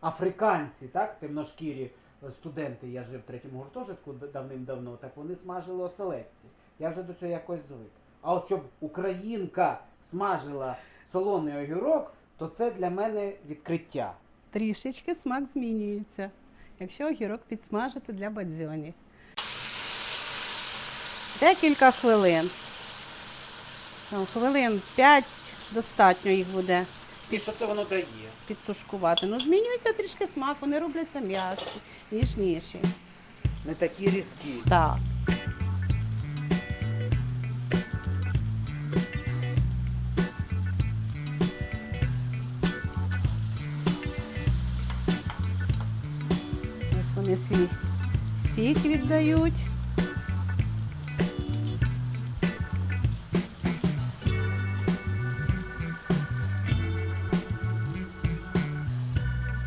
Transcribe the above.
африканці, так, темношкірі е, студенти, я жив в третьому гуртожитку давним-давно, так вони смажили оселедці. Я вже до цього якось звик. А от щоб українка смажила солоний огірок, то це для мене відкриття. Трішечки смак змінюється, якщо огірок підсмажити для бадзьоні. Декілька хвилин. Ну, хвилин 5 достатньо їх буде І що це воно дає? підтушкувати. Ну, змінюється трішки смак, вони робляться м'якші, ніжніші. Не такі різкі. Так. Ось вони свій сік віддають.